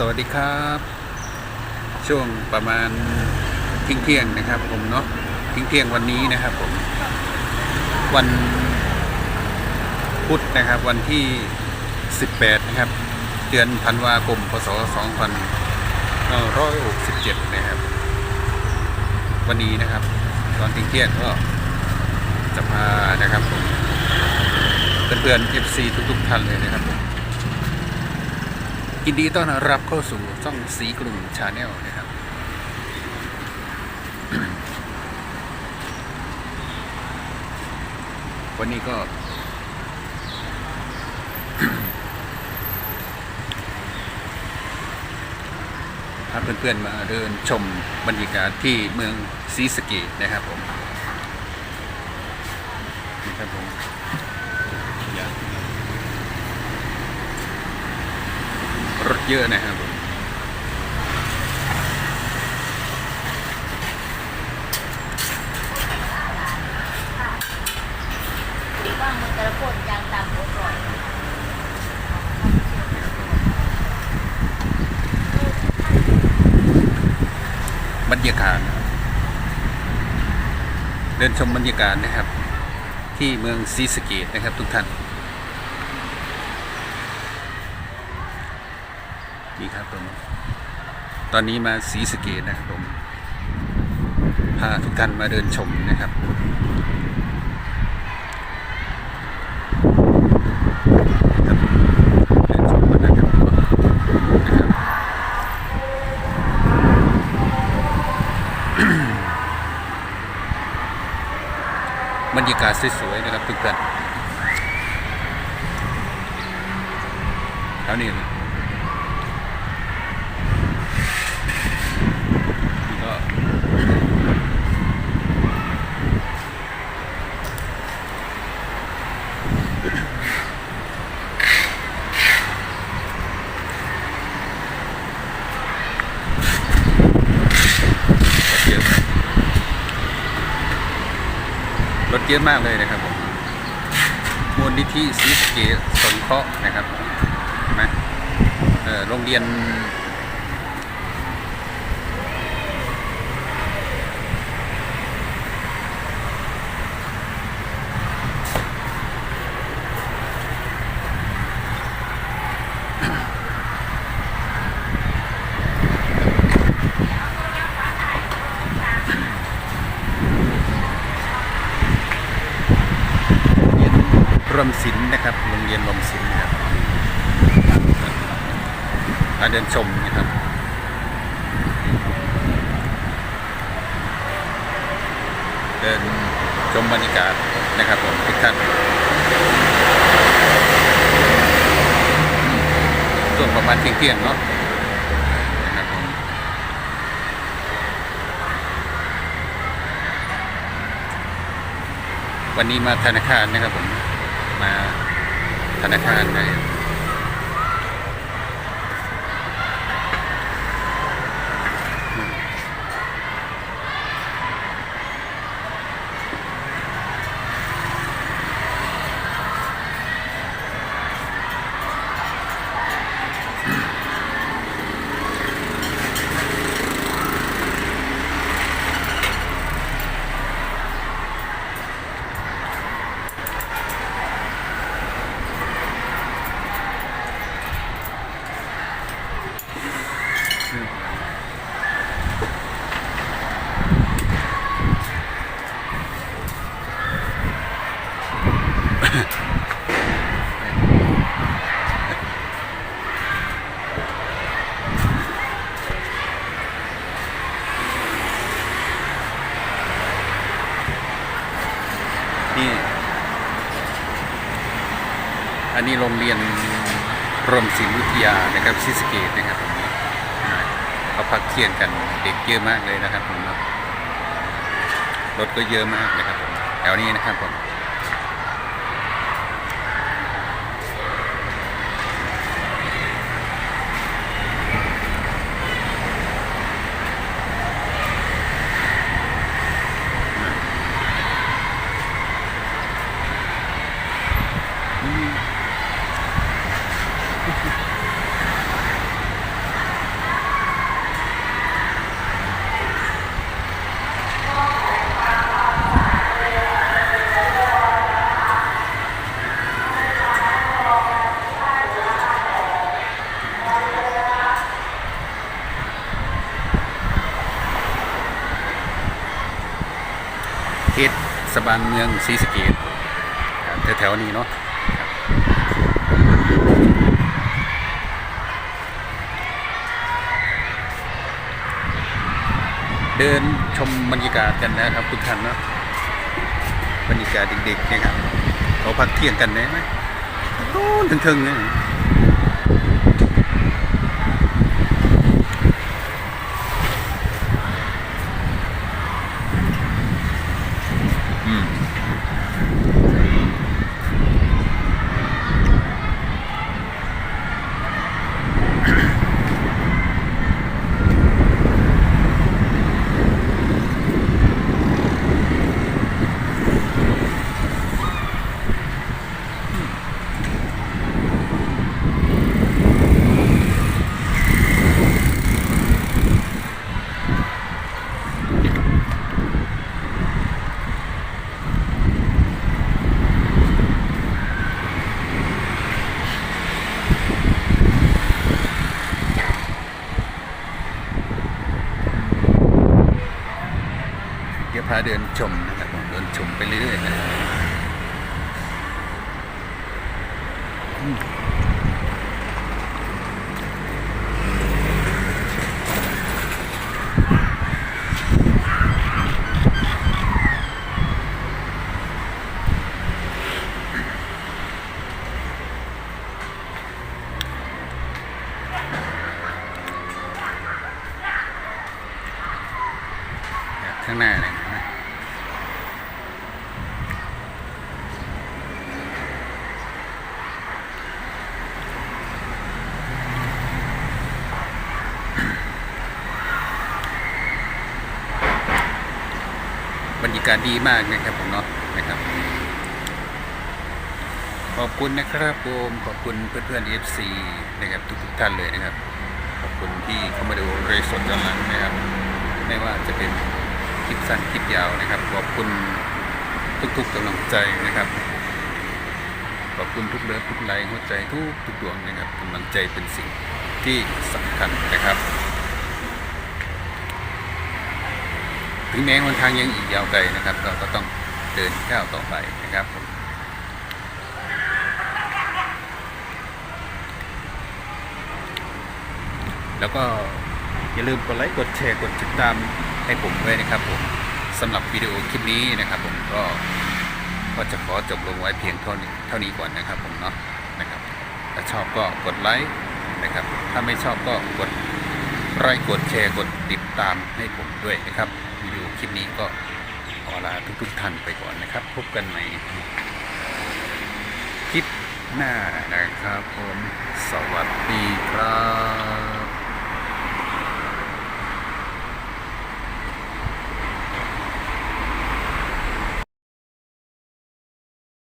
สวัสดีครับ ช่วงประมาณทิ้งเที่ยงนะครับ ผมเนาะทิ้งเที่ยงวันนี้นะครับผม วันพุธนะครับ วันที่ 18 นะครับ เดือนธันวาคมพศ2567 นะครับ วันนี้นะครับ ตอนทิ้งเที่ยงก็จะพานะครับผมเพื่อนๆ FC ทุกๆท่านเลยนะครับผม ยินดีต้อนรับเข้าสู่ช่องสีกรุงชาแนลนะครับ วันนี้ก็ พาเพื่อนๆมาเดินชมบรรยากาศที่เมืองศรีสเกดนะครับผมนี่ครับผม รถเยอะนะครับผมว่ามันแต่ละคนยางตามหัวก่อนบรรยากาศเดินชมบรรยากาศนะครับ ที่เมืองศรีสะเกดนะครับทุกท่าน นี่ครับผมตอนนี้มาศรีสเกดนะครับผมพาทุกท่านมาเดินชมนะครับบเดินชมกันนะครับนะครับบรรยากาศสวยๆนะครับทุกท่านแล้วนี่นะนี่ก็รถเยอะ รถ เยอะมากเลยนะครับผมมูลนิธิศรีสเกตสงเคราะห์นะครับเห็นไหมเออโรงเรียน มศิลป์นะครับ โรงเรียนรวมศิลป์นะครับมาเดินชมนะครับเดินชมบรรยากาศนะครับผมทุกท่านช่วงประมาณเที่ยงๆเนาะวันนี้มาธนาคารนะครับผม มาธนาคารนะ อันนี้โรงเรียนรมศิลปวิทยานะครับซิสเกตนะครับเขาพักเที่ยงกันเด็กเยอะมากเลยนะครับผมรถก็เยอะมากนะครับแถวนี้นะครับผม บาลเมืองศรีสะเกษครับแถวๆนี้เนาะเดินชมบรรยากาศกันนะครับทุกท่านเนาะบรรยากาศเด็กๆนะครับเขาพักเที่ยงกันได้ไหมโอ้ถึงๆเนี่ยาเดินชมนะครับผมเดินชมไปเรื่อยๆนะข้างหน้าเลยนะบรรยากาศดีมากนะครับผมเนาะนะครับ ขอบคุณนะครับผมขอบคุณเพื่อนๆ FC นะครับทุกๆท่านเลยนะครับ ขอบคุณที่เข้ามาดูเรสดย้อนหลังนะครับ ไม่ว่าจะเป็นคลิปสั้นคลิปยาวนะครับ ขอบคุณทุกๆกำลังใจนะครับขอบคุณทุกเลิฟทุกไลค์หัวใจทุกทุกดวงนะครับกำลังใจเป็นสิ่งที่สำคัญนะครับ ถึงแม้วันทางยังอีกยาวไกลนะครับ เราก็ต้องเดินก้าวต่อไปนะครับผมแล้วก็อย่าลืมกดไลค์กดแชร์กดติดตามให้ผมด้วยนะครับผมสำหรับวิดีโอคลิปนี้นะครับ ผมก็ก็จะขอจบลงไว้เพียงเท่านี้เท่านี้ก่อนนะครับ ผมเนาะนะครับ ถ้าชอบก็กดไลค์นะครับ ถ้าไม่ชอบก็กดไลค์กดแชร์กดติดตามให้ผมด้วยนะครับ วิดีโอคลิปนี้ก็ขอลาทุกๆท่านไปก่อนนะครับ พบกันใหม่คลิปหน้านะครับผม สวัสดีครับ